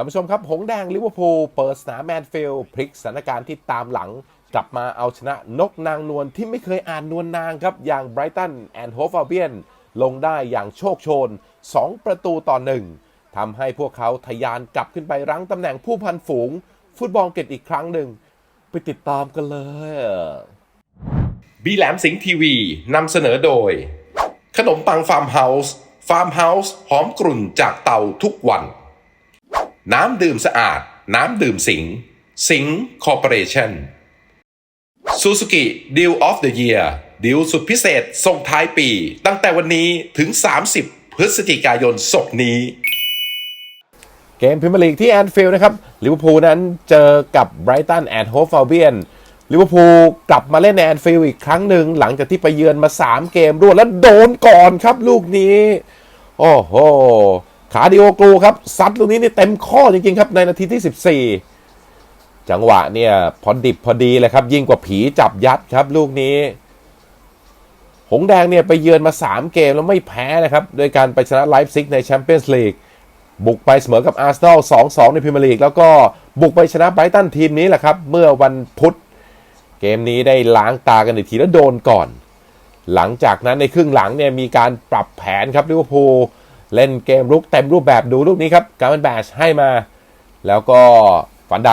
ท่านผู้ชมครับ หงแดงลิเวอร์พูลเปิดสนามแมนฟิลด์พลิกสถานการณ์ที่ตามหลัง กลับมาเอาชนะนกนางนวลที่ไม่เคยอ่านนวลนางครับ อย่างไบรตันแอนด์โฮฟ a เบียนลงได้อย่างโชคโชน 2 ประตูต่อหนึ่งทำให้พวกเขาทะยานกลับขึ้นไปรั้งตำแหน่งผู้พันฝูง ฟุตบอลเกตอีกครั้งหนึ่ง ไปติดตามกันเลยบีแหลมสิงห์ทีวีนำเสนอโดย ขนมปังฟาร์มเฮาส์ฟาร์มเฮาส์หอมกรุ่นจากเตาทุกวัน น้ำดื่มสะอาด น้ำดื่มสิง สิงคอร์ปอเรชั่นซูซูกิดีลออฟเดอะเยียร์ดีลสุดพิเศษส่งท้ายปี ตั้งแต่วันนี้ถึง 30 พฤศจิกายนศกนี้ เกมพรีเมียร์ลีกที่แอนฟิลด์นะครับลิเวอร์พูลนั้นเจอกับไบรตันแอนด์โฮฟ a เบียนลิเวอร์พูลกลับมาเล่นในแอนฟิลด์อีกครั้งหนึ่งหลังจากที่ไปเยือนมา 3 เกมรวดแล้วโดนก่อนครับลูกนี้ โอ้โห ขาดิโอกลูครับซัดลูกนี้นี่เต็มข้อจริงๆครับในนาทีที่ 14 จังหวะเนี่ยพอดิบพอดีเลยครับ ยิ่งกว่าผีจับยัดครับลูกนี้ หงแดงเนี่ยไปเยือนมา 3 เกมแล้วไม่แพ้นะครับ โดยการไปชนะไลฟ์ซิกในแชมเปี้ยนส์ลีกบุกไปเสมอกับอาร์เซนอล2-2 ในพรีเมียร์ลีก แล้วก็บุกไปชนะไบรตันทีมนี้แหละครับ เมื่อวันพุธ เกมนี้ได้ล้างตากันอีกทีแล้วโดนก่อน หลังจากนั้นในครึ่งหลังเนี่ยมีการปรับแผนครับลิเวอร์พูล เล่นเกมรุกเต็มรูปแบบดูลูกนี้ครับการ์เป็นแบชให้มา แล้วก็ฟันได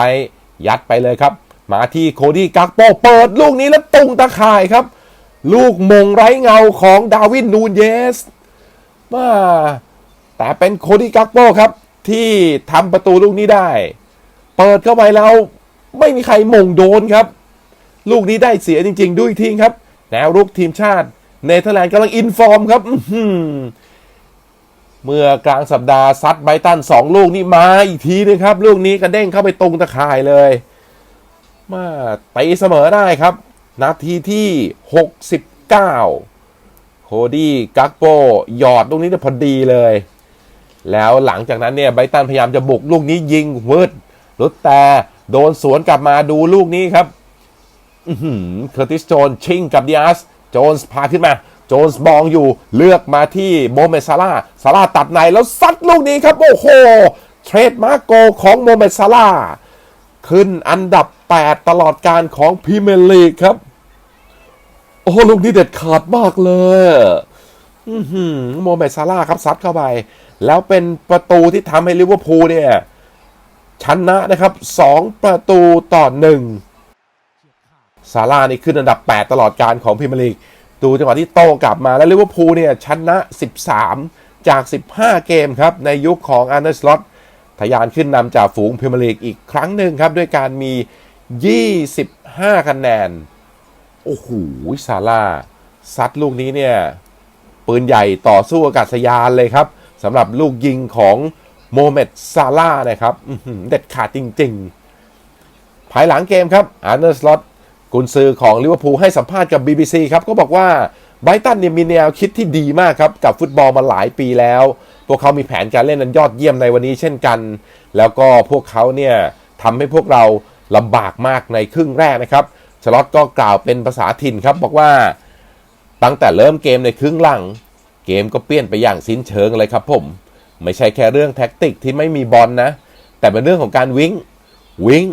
ยัดไปเลยครับ มาที่โคดี้กักโปเปิดลูกนี้แล้วตุงตะข่ายครับ ลูกมงไร้เงาของดาวินนูนเยสมาแต่เป็นโคดี้กักโปครับ ที่ทำประตูลูกนี้ได้ เปิดเข้าไปแล้วไม่มีใครมงโดนครับ ลูกนี้ได้เสียจริง ๆ ด้วยทิ้งครับแนวรุกทีมชาติเนเธอร์แลนด์กำลังอินฟอร์มครับ เมื่อกลางสัปดาห์ซัดไบตันสองลูกนี่มาอีกทีนึงครับ ลูกนี้กระเด้งเข้าไปตรงตะข่ายเลย มาตีเสมอได้ครับ นาทีที่ 69 โคดี้กักโปหยอดลูกนี้ได้พอดีเลย แล้วหลังจากนั้นเนี่ยไบตันพยายามจะบุกลูกนี้ยิงวืดรุดแต่โดนสวนกลับมาดูลูกนี้ครับเคอร์ติสโจนชิงกับดิอาสโจนส์พาขึ้นมา โจนส์มองอยู่เลือกมาที่โมเมซาร่าซาร่าตัดในแล้วซัดลูกนี้ครับ โอ้โห เทรดมาโกของโมเมซาร่าขึ้นอันดับ 8 ตลอดการของพรีเมียร์ลีกครับ โอ้ลูกนี้เด็ดขาดมากเลยโมเมซาร่าครับซัดเข้าไป แล้วเป็นประตูที่ทำให้ลิเวอร์พูลเนี่ยชนะนะครับ 2 ประตูต่อหนึ่งซาร่านี่ขึ้นอันดับ 8 ตลอดการของพรีเมียร์ลีก ดูจังหวะที่โตกลับมาแล้วลิเวอร์พูลเนี่ยชนะ 13 จาก 15 เกมครับ ในยุคของอาร์เนสล็อตทะยานขึ้นนำจากฝูงพรีเมียร์ลีกอีกครั้งหนึ่งครับ ด้วยการมี 25 คะแนน โอ้โหซาร่าซัดลูกนี้เนี่ย ปืนใหญ่ต่อสู้อากาศยานเลยครับสำหรับลูกยิงของโมเมดซาร่านะครับเด็ดขาดจริง ๆ ภายหลังเกมครับอาร์เนสล็อต กุนซือของลิเวอร์พูลให้สัมภาษณ์กับ BBC ครับก็บอกว่าไบรตันเนี่ยมีแนวคิดที่ดีมากครับ กับฟุตบอลมาหลายปีแล้ว พวกเขามีแผนการเล่นนั้นยอดเยี่ยมในวันนี้เช่นกัน แล้วก็พวกเขาเนี่ยทำให้พวกเราลำบากมากในครึ่งแรกนะครับชลอตก็กล่าวเป็นภาษาถิ่นครับบอกว่าตั้งแต่เริ่มเกมในครึ่งหลัง เกมก็เปลี่ยนไปอย่างสิ้นเชิงเลยครับผม ไม่ใช่แค่เรื่องแท็กติกที่ไม่มีบอลนะแต่เป็นเรื่องของการวิ่งวิ่ง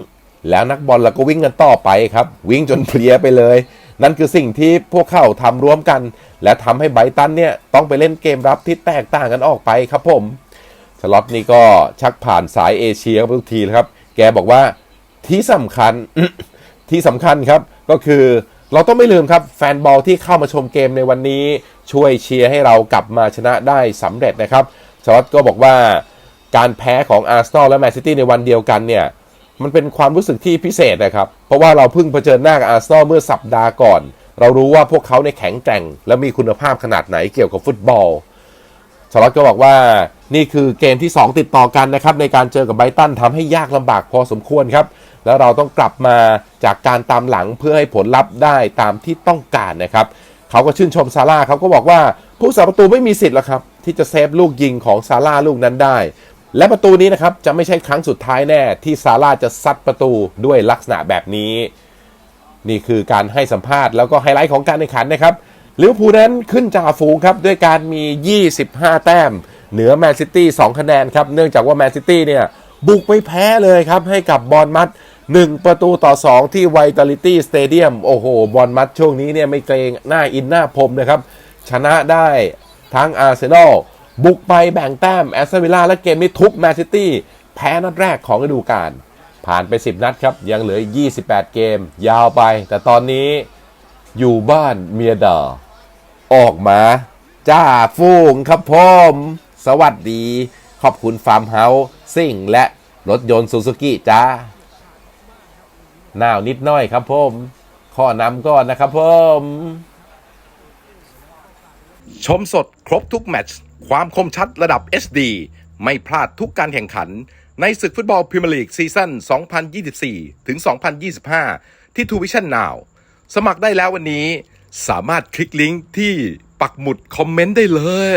แล้วนักบอลเราก็วิ่งกันต่อไปครับ วิ่งจนเพลียไปเลย นั่นคือสิ่งที่พวกเขาทำร่วมกัน และทำให้ไบตันเนี่ยต้องไปเล่นเกมรับที่แตกต่างกันออกไปครับผมสล็อตนี่ก็ชักผ่านสายเอเชียทุกทีครับ แกบอกว่าที่สำคัญที่สำคัญครับก็คือเราต้องไม่ลืมครับ แฟนบอลที่เข้ามาชมเกมในวันนี้ ช่วยเชียร์ให้เรากลับมาชนะได้สำเร็จนะครับสล็อตก็บอกว่าการแพ้ของอาร์เซนอลและแมนซิตี้ในวันเดียวกันเนี่ย มันเป็นความรู้สึกที่พิเศษนะครับ เพราะว่าเราเพิ่งเผชิญหน้ากับอาร์เซนอลเมื่อสัปดาห์ก่อน เรารู้ว่าพวกเขาในแข็งแกร่ง และมีคุณภาพขนาดไหนเกี่ยวกับฟุตบอลสล็อตก็บอกว่านี่คือเกมที่ 2 ติดต่อกันนะครับ ในการเจอกับไบรตันทำให้ยากลำบากพอสมควรครับ แล้วเราต้องกลับมาจากการตามหลังเพื่อให้ผลลัพธ์ได้ตามที่ต้องการนะครับเขาก็ชื่นชมซาร่าเขาก็บอกว่าผู้สาประตูไม่มีสิทธิ์หรอกครับที่จะเซฟลูกยิงของซาร่าลูกนั้นได้ และประตูนี้นะครับจะไม่ใช่ครั้งสุดท้ายแน่ที่ซาร่าจะซัดประตูด้วยลักษณะแบบนี้ นี่คือการให้สัมภาษณ์แล้วก็ไฮไลท์ของการแข่งขันนะครับลิเวอร์พูลนั้นขึ้นจ่าฝูงครับด้วยการมี 25 แต้ม เหนือแมนซิตี้2คะแนนครับเนื่องจากว่าแมนซิตี้เนี่ยบุกไปแพ้เลยครับให้กับบอลมัด1 ประตูต่อ 2 ที่ไวตาลิตี้สเตเดียมโอ้โห บอลมัดช่วงนี้เนี่ยไม่เกรงหน้าอินหน้าพรมนะครับ ชนะได้ทั้งอาร์เซนอล บุกไปแบ่งแต้มแอสตันวิลล่าและเกมนี้ทุบแมนซิตี้แพ้นัดแรกของฤดูกาลผ่านไป 10 นัดครับ ยังเหลือ 28 เกม ยาวไป แต่ตอนนี้อยู่บ้านเมียดาออกมา จ้าฟูงครับผมสวัสดี ขอบคุณฟาร์มเฮาส์ซิ่ง และรถยนต์ซูซูกิจ้าหนาวนิดหน้อยครับผมข้อนำก่อนนะครับผมชมสดครบทุกแมตช์ ความคมชัดระดับ HD ไม่พลาดทุกการแข่งขัน ในศึกฟุตบอลพรีเมียร์ลีกซีซั่น 2024 ถึง 2025 ที่ทูวิชั่นนาวสมัครได้แล้ววันนี้ สามารถคลิกลิงก์ที่ปักหมุดคอมเมนต์ได้เลย